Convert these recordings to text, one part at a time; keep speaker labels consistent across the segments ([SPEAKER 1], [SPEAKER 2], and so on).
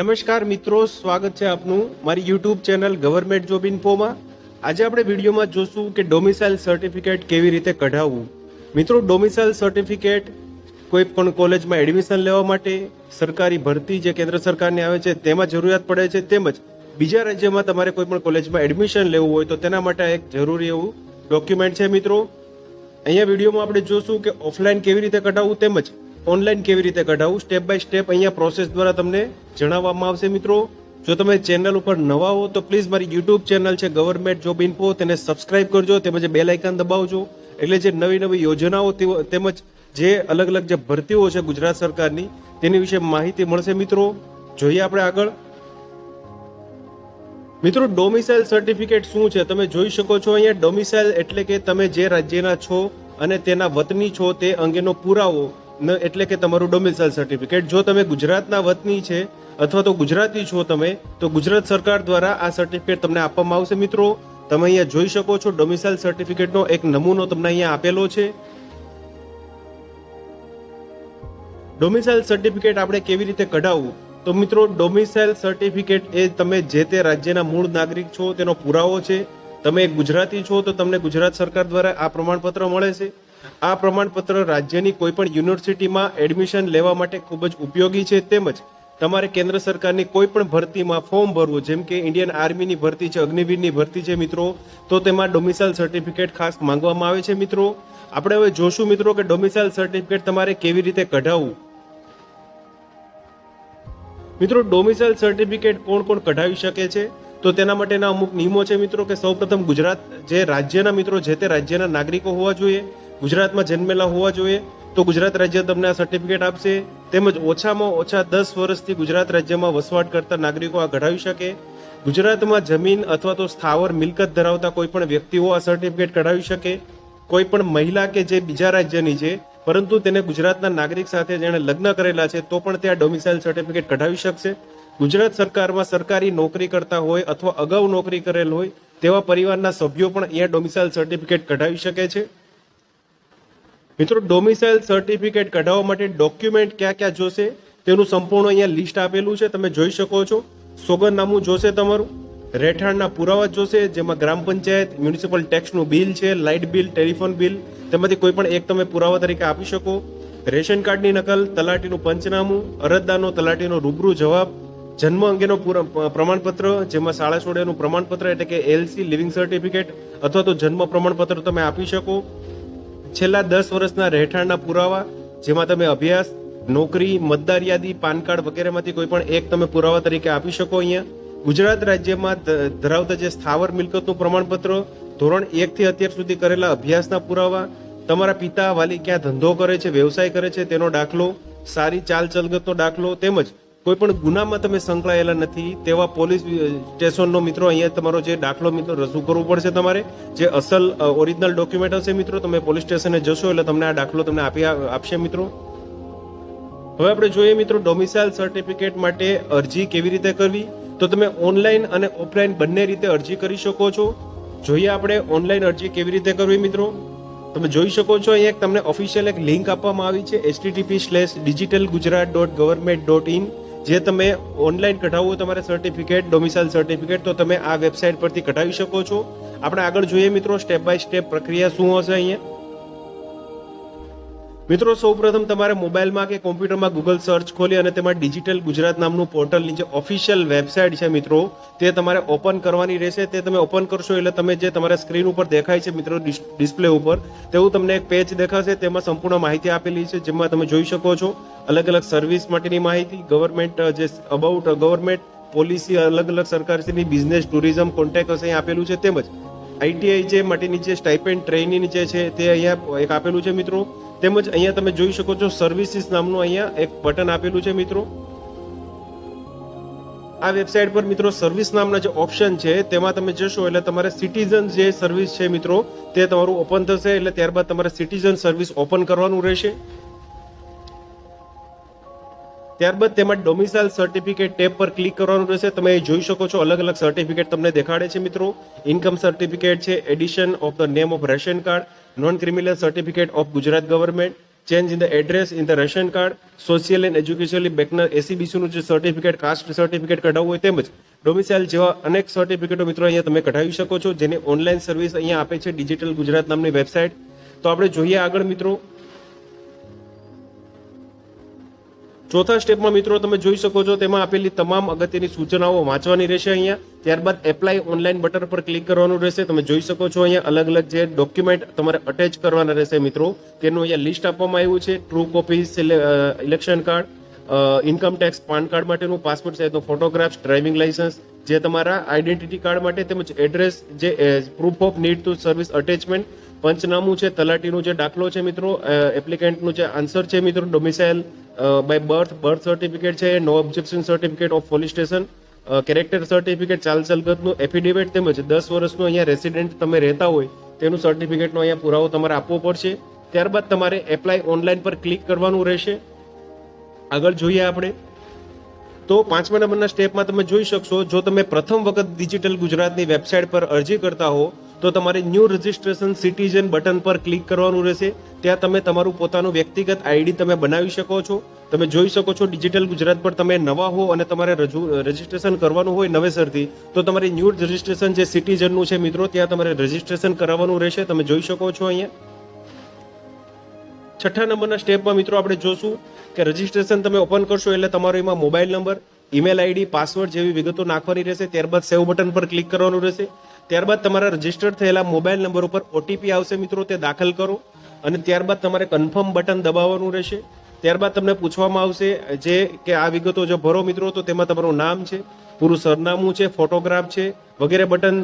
[SPEAKER 1] નમસ્કાર મિત્રો, સ્વાગત છે આપનું મારી યુટ્યુબ ચેનલ ગવર્મેન્ટ જોબ ઇન્ફોમાં આજે આપણે વિડીયોમાં જોશું કે ડોમિસાઇલ સર્ટિફિકેટ કેવી રીતે કઢાવવું. મિત્રો ડોમિસાઇલ સર્ટિફિકેટ કોઈ પણ કોલેજમાં એડમિશન લેવા માટે સરકારી ભરતી જે કેન્દ્ર સરકારની આવે છે, તેમાં જરૂરિયાત પડે છે, તેમજ બીજા રાજ્યમાં તમારે કોઈ પણ કોલેજમાં એડમિશન લેવું હોય તો તેના માટે એક જરૂરી એવું ડોક્યુમેન્ટ છે મિત્રો. અહીંયા વિડીયોમાં આપણે જોશું કે ઓફલાઈન કેવી રીતે કઢાવવું તેમજ ઓનલાઈન કેવી રીતે કઢાવવું સ્ટેપ બાય સ્ટેપ અહીંયા પ્રોસેસ દ્વારા તમને જણાવવામાં આવશે મિત્રો. જો તમે ચેનલ ઉપર નવા હો, તો પ્લીઝ મારી યુટ્યુબ ચેનલ છે ગવર્મેન્ટ જોબ ઇન્ફો તેને સબસ્ક્રાઇબ કરજો, તેમજ બેલ આઇકન દબાવજો. એટલે જે નવી નવી યોજનાઓ તેમજ જે અલગ અલગ જે ભરતીઓ છે ગુજરાત સરકારની, તેની વિશે માહિતી મળશે મિત્રો. જોઈએ આપણે આગળ. મિત્રો ડોમિસાઇલ સર્ટિફિકેટ શું છે? તમે જોઈ શકો છો અહીંયા ડોમિસાઇલ એટલે કે તમે જે રાજ્યના છો અને તેના વતની છો તે અંગેનો પુરાવો. એટલે કે તમારું ડોમિસાઇલ સર્ટિફિકેટ જો તમે ગુજરાતના વતની છે અથવા તો ગુજરાતી છો તમે, તો ગુજરાત સરકાર દ્વારા આ સર્ટિફિકેટ તમને આપવામાં આવશે. મિત્રો, તમે અહીંયા જોઈ શકો છો ડોમિસાઇલ સર્ટિફિકેટનો એક નમૂનો તમને અહીંયા આપેલો છે. ડોમિસાઇલ સર્ટિફિકેટ આપણે કેવી રીતે કઢાવવું? તો મિત્રો ડોમિસાઇલ સર્ટિફિકેટ એ તમે જે તે રાજ્યના મૂળ નાગરિક છો, તેનો પુરાવો છે. તમે ગુજરાતી છો, તો તમને ગુજરાત સરકાર દ્વારા આ પ્રમાણપત્ર મળે છે. આ પ્રમાણપત્ર રાજ્યની કોઈ પણ યુનિવર્સિટીમાં એડમિશન લેવા માટે ખૂબ જ ઉપયોગી છે તેમજ તમારે કેન્દ્ર સરકારની કોઈ પણ ભરતીમાં ફોર્મ ભરવું, જેમ કે ઇન્ડિયન આર્મીની ભરતી છે, અગ્નિવીરની ભરતી છે મિત્રો, તો તેમાં ડોમિસાઇલ સર્ટિફિકેટ ખાસ માંગવામાં આવે છે મિત્રો. આપણે હવે જોશું મિત્રો કે ડોમિસાઇલ સર્ટિફિકેટ તમારે કેવી રીતે કઢાવવું. મિત્રો, ડોમિસાઇલ સર્ટિફિકેટ કોણ કોણ કઢાવી શકે છે? તો તેના માટેના અમુક નિયમો છે મિત્રો કે સૌપ્રથમ ગુજરાત જે રાજ્યના મિત્રો, જે તે રાજ્યના નાગરિકો હોવા જોઈએ. ગુજરાતમાં જન્મેલા હોવા જોઈએ, તો ગુજરાત રાજ્ય તમને આ સર્ટિફિકેટ આપશે. તેમજ ઓછામાં ઓછા દસ વર્ષથી ગુજરાત રાજ્યમાં વસવાટ કરતા નાગરિકો આ કઢાવી શકે. ગુજરાતમાં જમીન અથવા તો સ્થાવર મિલકત ધરાવતા કોઈ પણ વ્યક્તિઓ આ સર્ટિફિકેટ કઢાવી શકે. કોઈ પણ મહિલા કે જે બીજા રાજ્યની છે, પરંતુ તેને ગુજરાતના નાગરિક સાથે જેણે લગ્ન કરેલા છે, તો પણ તે આ ડોમિસાઇલ સર્ટિફિકેટ કઢાવી શકશે. ગુજરાત સરકારમાં સરકારી નોકરી કરતા હોય અથવા અગાઉ નોકરી કરેલ હોય, તેવા પરિવારના સભ્યો પણ અહીંયા ડોમિસાઇલ સર્ટિફિકેટ કઢાવી શકે છે. મિત્રો ડોમિસાઇલ સર્ટિફિકેટ કઢાવવા માટે ડોક્યુમેન્ટ ક્યાં ક્યાં જોશે? તેનું સંપૂર્ણ અહીંયા લિસ્ટ આપેલું છે, તમે જોઈ શકો છો. સોગંદનામું જોશે તમારું. રહેઠાણના પુરાવા જોશે, જેમાં ગ્રામ પંચાયત મ્યુનિસિપલ ટેક્સનું બિલ છે લાઇટ બિલ ટેલિફોન બિલ તેમાંથી કોઈ પણ એક તમે પુરાવા તરીકે આપી શકો. રેશન કાર્ડની નકલ, તલાટીનું પંચનામું, અરજદારનો તલાટીનો રૂબરૂ જવાબ, જન્મ અંગેનો પ્રમાણપત્ર, જેમાં શાળા છોડ્યાનું પ્રમાણપત્ર એટલે કે એલસી લિવિંગ સર્ટિફિકેટ અથવા તો જન્મ પ્રમાણપત્ર તમે આપી શકો. છેલ્લા દસ વર્ષના રહેઠાણના પુરાવા, જેમાં તમે અભ્યાસ, નોકરી, મતદાર યાદી, પાન કાર્ડ વગેરેમાંથી કોઈ પણ એક તમે પુરાવા તરીકે આપી શકો અહીંયા. ગુજરાત રાજ્યમાં ધરાવતા જે સ્થાવર મિલકતનું પ્રમાણપત્ર, ધોરણ એક થી અત્યાર સુધી કરેલા અભ્યાસના પુરાવા, તમારા પિતા વાલી ક્યાં ધંધો કરે છે, વ્યવસાય કરે છે, તેનો દાખલો, સારી ચાલ ચલગતનો દાખલો, તેમજ કોઈ પણ ગુનામાં તમે સંકળાયેલા નથી, તેવા પોલીસ સ્ટેશનનો મિત્રો અહીંયા તમારો જે દાખલો મિત્રો રજૂ કરવો પડશે તમારે, જે અસલ ઓરિજિનલ ડોક્યુમેન્ટ હશે મિત્રો, તમે પોલીસ સ્ટેશને જશો એટલે તમને આ દાખલો તમને આપી આપશે મિત્રો. હવે આપણે જોઈએ મિત્રો ડોમિસાઇલ સર્ટિફિકેટ માટે અરજી કેવી રીતે કરવી? તો તમે ઓનલાઈન અને ઓફલાઈન બંને રીતે અરજી કરી શકો છો. જોઈએ આપણે ઓનલાઈન અરજી કેવી રીતે કરવી મિત્રો? તમે જોઈ શકો છો અહીંયા તમને ઓફિશિયલ એક લિંક આપવામાં આવી છે HTTP slash digital Gujarat dot government dot in જે તમે ઓનલાઈન કઢાવવું તમારે સર્ટિફિકેટ ડોમિસાઇલ સર્ટિફિકેટ તો તમે આ વેબસાઇટ પરથી કઢાવી શકો છો. આપણે આગળ જોઈએ મિત્રો સ્ટેપ બાય સ્ટેપ પ્રક્રિયા શું હશે અહીંયા? મિત્રો, સૌપ્રથમ તમારે મોબાઈલમાં કે કોમ્પ્યુટરમાં ગૂગલ સર્ચ ખોલી અને તેમાં ડિજિટલ ગુજરાત નામનું પોર્ટલની જે ઓફિશિયલ વેબસાઇટ છે મિત્રો. તે તમારે ઓપન કરવાની રહેશે. તે તમે ઓપન કરશો એટલે તમે જે તમારા સ્ક્રીન ઉપર દેખાય છે મિત્રો ડિસ્પ્લે ઉપર, તેવું તમને એક પેજ દેખાશે. તેમાં સંપૂર્ણ માહિતી આપેલી છે, જેમાં તમે જોઈ શકો છો અલગ અલગ સર્વિસ માટેની માહિતી ગવર્મેન્ટ જે અબાઉટ ગવર્મેન્ટ પોલિસી અલગ અલગ સરકારશ્રીની બિઝનેસ ટુરિઝમ કોન્ટેક્ટ અહીં આપેલું છે. તેમજ આઈટીઆઈ જે માટેની જે સ્ટાઇપેન્ડ ટ્રેનિંગ જે છે, તે અહીંયા એક આપેલું છે મિત્રો. તેમજ અહીંયા તમે જોઈ શકો છો સર્વિસીસ નામનું અહીંયા એક બટન આપેલું છે મિત્રો. આ વેબસાઇટ પર મિત્રો સર્વિસ નામના જે ઓપ્શન છે, તેમાં તમે જશો એટલે તમારે સિટીઝન જે સર્વિસ છે મિત્રો, તે તમારું ઓપન થશે એટલે ત્યારબાદ તમારે સિટીઝન સર્વિસ ઓપન કરવાનું રહેશે. ત્યારબાદ તેમાં ડોમિસાઇલ સર્ટિફિકેટ ટેબ પર ક્લિક કરવાનું રહેશે. તમે એ જોઈ શકો છો અલગ અલગ સર્ટિફિકેટ તમને દેખાડે છે મિત્રો. ઇન્કમ સર્ટિફિકેટ છે addition of the name of ration card non criminal certificate of Gujarat government change in the address in the ration card social and educationally backward એસીબીસીનું જે સર્ટિફિકેટ કાસ્ટ સર્ટિફિકેટ કઢાવવું હોય તેમજ domicile જેવા અનેક સર્ટિફિકેટો મિત્રો અહીંયા તમે કઢાવી શકો છો, જેની ઓનલાઈન સર્વિસ અહીંયા આપે છે ડિજિટલ ગુજરાત નામની વેબસાઇટ તો આપણે જોઈએ આગળ મિત્રો ચોથા સ્ટેપમાં મિત્રો તમે જોઈ શકો છો, તેમાં આપેલી તમામ અગત્યની સૂચનાઓ વાંચવાની રહેશે અહીંયા. ત્યારબાદ એપ્લાય ઓનલાઈન બટન પર ક્લિક કરવાનું રહેશે. તમે જોઈ શકો છો અહીંયા અલગ અલગ જે ડોક્યુમેન્ટ તમારે અટેચ કરવાના રહેશે મિત્રો. તેનું અહીંયા લિસ્ટ આપવામાં આવ્યું છે. True copy election card income tax PAN card માટેનું પાસપોર્ટ સાઇઝનો ફોટોગ્રાફ્સ ડ્રાઇવિંગ લાઇસન્સ જે તમારા આઈડેન્ટિટી કાર્ડ માટે તેમજ એડ્રેસ જે proof of need to service attachment પંચનામું છે, તલાટીનું જે દાખલો છે મિત્રો એપ્લિકેન્ટનું જે આન્સર છે મિત્રો domicile by birth birth certificate છે no objection certificate of police station character certificate ચાલ ચલગતનું એફિડેવિટ તેમજ દસ વર્ષનું અહીંયા રેસિડેન્ટ તમે રહેતા હોય, તેનું સર્ટિફિકેટનો અહીંયા પુરાવો તમારે આપવો પડશે. ત્યારબાદ તમારે એપ્લાય ઓનલાઈન પર ક્લિક કરવાનું રહેશે. આગળ જોઈએ આપણે. તો પાંચમા નંબરના સ્ટેપમાં તમે જોઈ શકશો, જો તમે પ્રથમ વખત ડિજિટલ ગુજરાતની વેબસાઇટ પર અરજી કરતા હો તો તમારે ન્યૂ રજિસ્ટ્રેશન સિટીઝન બટન પર ક્લિક કરવાનું રહેશે. ત્યાં તમે તમારું પોતાનું વ્યક્તિગત આઈડી તમે બનાવી શકો છો. તમે જોઈ શકો છો ડિજિટલ ગુજરાત પર તમે નવા હો અને તમારે રજૂ રજિસ્ટ્રેશન કરવાનું હોય નવેસરથી, તો તમારે ન્યૂ રજિસ્ટ્રેશન જે સિટીઝનનું છે મિત્રો, ત્યાં તમારે રજિસ્ટ્રેશન કરાવવાનું રહેશે. તમે જોઈ શકો છો અહીંયા. છઠ્ઠા નંબરના સ્ટેપમાં મિત્રો આપણે જોશું કે રજિસ્ટ્રેશન તમે ઓપન કરશો એટલે તમારો એમાં mobile number email ID password જેવી વિગતો નાખવાની રહેશે. ત્યારબાદ સેવ બટન પર ક્લિક કરવાનું રહેશે. ત્યારબાદ તમારા રજિસ્ટર્ડ થયેલા મોબાઈલ નંબર ઉપર ઓટીપી આવશે મિત્રો, તે દાખલ કરો અને ત્યારબાદ તમારે કન્ફર્મ બટન દબાવવાનું રહેશે. ત્યારબાદ તમને પૂછવામાં આવશે જે કે આ વિગતો જો ભરો મિત્રો, તો તેમાં તમારું નામ છે, પૂરું સરનામું છે ફોટોગ્રાફ છે, વગેરે બટન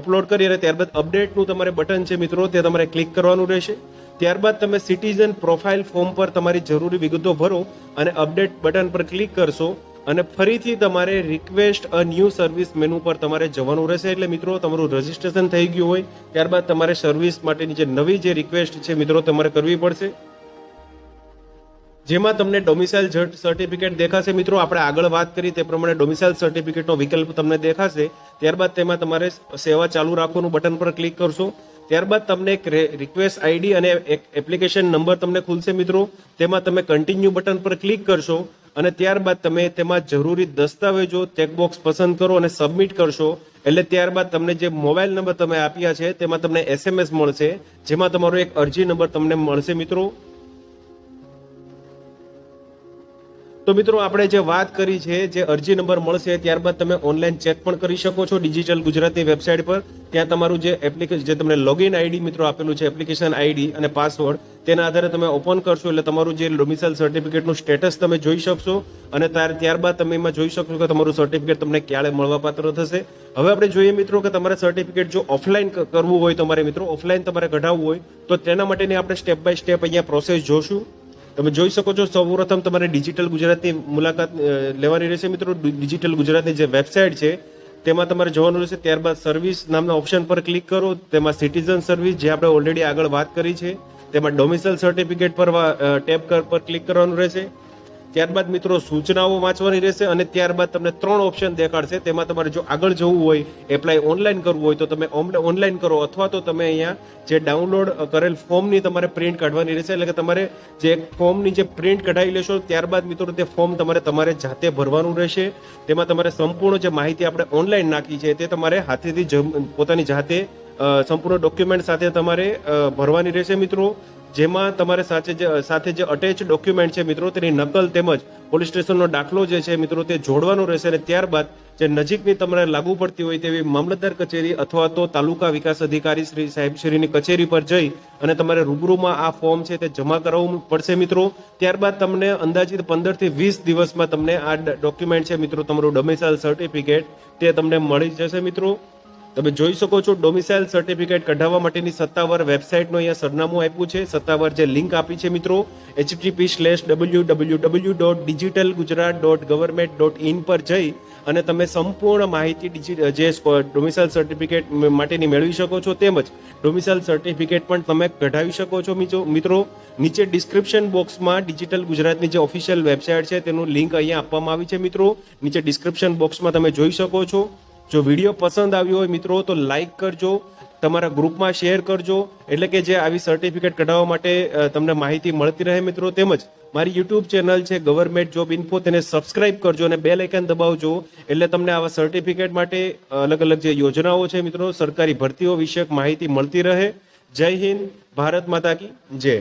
[SPEAKER 1] અપલોડ કરી અને ત્યારબાદ અપડેટનું તમારે બટન છે મિત્રો, તે તમારે ક્લિક કરવાનું રહેશે. ત્યારબાદ તમે સિટીઝન પ્રોફાઇલ ફોર્મ પર તમારી જરૂરી વિગતો ભરો અને અપડેટ બટન પર ક્લિક કરશો. અને ફરીથી તમારે request a new service menu પર તમારે જવાનું રહેશે. એટલે મિત્રો, તમારું રજિસ્ટ્રેશન થઈ ગયું હોય, ત્યારબાદ તમારે સર્વિસ માટેની જે નવી જે રિક્વેસ્ટ છે મિત્રો, તમારે કરવી પડશે. જેમાં તમને ડોમિસાઇલ સર્ટિફિકેટ દેખાશે મિત્રો. આપણે આગળ વાત કરી તે પ્રમાણે ડોમિસાઇલ સર્ટિફિકેટનો વિકલ્પ તમને દેખાશે. ત્યારબાદ તેમાં તમારે સેવા ચાલુ રાખવાનું બટન પર ક્લિક કરશો. ત્યારબાદ તમને એક રિક્વેસ્ટ આઈડી અને એક એપ્લિકેશન નંબર તમને ખુલશે મિત્રો. તેમાં તમે કન્ટિન્યુ બટન પર ક્લિક કરશો અને ત્યારબાદ તમે તેમાં જરૂરી દસ્તાવેજો ચેકબોક્સ પસંદ કરો અને સબમિટ કરશો. એટલે ત્યારબાદ તમને જે મોબાઈલ નંબર તમે આપ્યા છે, તેમાં તમને એસએમએસ મળશે, જેમાં તમારો એક અરજી નંબર તમને મળશે મિત્રો. તો મિત્રો, આપણે જે વાત કરી છે, જે અરજી નંબર મળશે, ત્યારબાદ તમે ઓનલાઈન ચેક પણ કરી શકો છો ડિજિટલ ગુજરાતની વેબસાઇટ પર. ત્યાં તમારું જે એપ્લિકેશન જે તમને લોગિન આઈડી મિત્રો આપેલું છે એપ્લિકેશન આઈડી અને પાસવર્ડ તેના આધારે તમે ઓપન કરશો એટલે તમારું જે ડોમિસાઇલ સર્ટિફિકેટનું સ્ટેટસ તમે જોઈ શકશો અને ત્યાર, ત્યારબાદ તમે એમાં જોઈ શકશો કે તમારું સર્ટિફિકેટ તમને ક્યારે મળવાપાત્ર થશે. હવે આપણે જોઈએ મિત્રો કે તમારે સર્ટિફિકેટ જો ઓફલાઈન કરવું હોય તમારે મિત્રો ઓફલાઈન તમારે કઢાવવું હોય, તો તેના માટેની આપણે સ્ટેપ બાય સ્ટેપ અહીંયા પ્રોસેસ જોશું. તમે જોઈ શકો છો સૌપ્રથમ તમારે ડિજિટલ ગુજરાતની મુલાકાત લેવાની રહેશે મિત્રો. ડિજિટલ ગુજરાતની જે વેબસાઇટ છે, તેમાં તમારે જવાનું રહેશે. ત્યારબાદ સર્વિસ નામના ઓપ્શન પર ક્લિક કરો. તેમાં સિટીઝન સર્વિસ, જે આપણે ઓલરેડી આગળ વાત કરી છે, તેમાં ડોમિસાઇલ સર્ટિફિકેટ પર ટેપ પર ક્લિક કરવાનું રહેશે. ત્યારબાદ મિત્રો સૂચનાઓ વાંચવાની રહેશે અને ત્યારબાદ તમને ત્રણ ઓપ્શન દેખાડશે. તેમાં તમારે જો આગળ જવું હોય એપ્લાય ઓનલાઈન કરવું હોય, તો તમે ઓનલાઈન કરો અથવા તો તમે અહીંયા જે ડાઉનલોડ કરેલ ફોર્મની તમારે પ્રિન્ટ કાઢવાની રહેશે. એટલે કે તમારે જે ફોર્મની જે પ્રિન્ટ કઢાવી લેશો, ત્યારબાદ મિત્રો તે ફોર્મ તમારે તમારે જાતે ભરવાનું રહેશે. તેમાં તમારે સંપૂર્ણ જે માહિતી આપણે ઓનલાઈન નાખી છે, તે તમારે હાથેથી પોતાની જાતે સંપૂર્ણ ડોક્યુમેન્ટ સાથે તમારે ભરવાની રહેશે મિત્રો. જેમાં તમારે સાથે જે સાથે જે અટેચ ડોક્યુમેન્ટ છે મિત્રો, તેની નકલ તેમજ પોલીસ સ્ટેશનનો દાખલો જે છે મિત્રો, તે જોડવાનો રહેશે અને ત્યારબાદ જે નજીકની તમારે લાગુ પડતી હોય તેવી મામલતદાર કચેરી અથવા તો તાલુકા વિકાસ અધિકારી શ્રી સાહેબશ્રીની કચેરી પર જઈ અને તમારે રૂબરૂમાં આ ફોર્મ છે તે જમા કરાવવું પડશે મિત્રો. ત્યારબાદ તમને અંદાજિત પંદરથી વીસ દિવસમાં તમને આ ડોક્યુમેન્ટ છે મિત્રો, તમારું ડોમિસાઇલ સર્ટિફિકેટ તે તમને મળી જશે મિત્રો. તમે જોઈ શકો છો ડોમિસાઇલ સર્ટિફિકેટ કઢાવવા માટેની સત્તાવાર વેબસાઇટનું અહીંયા સરનામું આપ્યું છે. સત્તાવાર જે લિંક આપી છે મિત્રો HTTP slash W W W dot digital Gujarat dot government dot in પર જઈ અને તમે સંપૂર્ણ માહિતી જે ડોમિસાઇલ સર્ટિફિકેટ માટેની મેળવી શકો છો. તેમજ ડોમિસાઇલ સર્ટિફિકેટ પણ તમે કઢાવી શકો છો મિત્રો. નીચે ડિસ્ક્રિપ્શન બોક્સમાં ડિજિટલ ગુજરાતની જે ઓફિશિયલ વેબસાઇટ છે, તેનું લિંક અહીંયા આપવામાં આવી છે મિત્રો. નીચે ડિસ્ક્રિપ્શન બોક્સમાં તમે જોઈ શકો છો. જો વીડિયો પસંદ આવ્યો હોય મિત્રો, તો લાઇક કરજો, તમારા ગ્રુપમાં શેર કરજો, એટલે કે જે આવી સર્ટિફિકેટ કઢાવવા માટે તમને માહિતી મળતી રહે મિત્રો. તેમજ મારી યુટ્યુબ ચેનલ છે ગવર્મેન્ટ જોબ ઇન્ફો તેને સબસ્ક્રાઇબ કરજો અને બેલ આઇકન દબાવજો, એટલે તમને આવા સર્ટિફિકેટ માટે અલગ અલગ જે યોજનાઓ છે મિત્રો, સરકારી ભરતીઓ વિષયક માહિતી મળતી રહે. જય હિન્દ, ભારત માતા કી જય.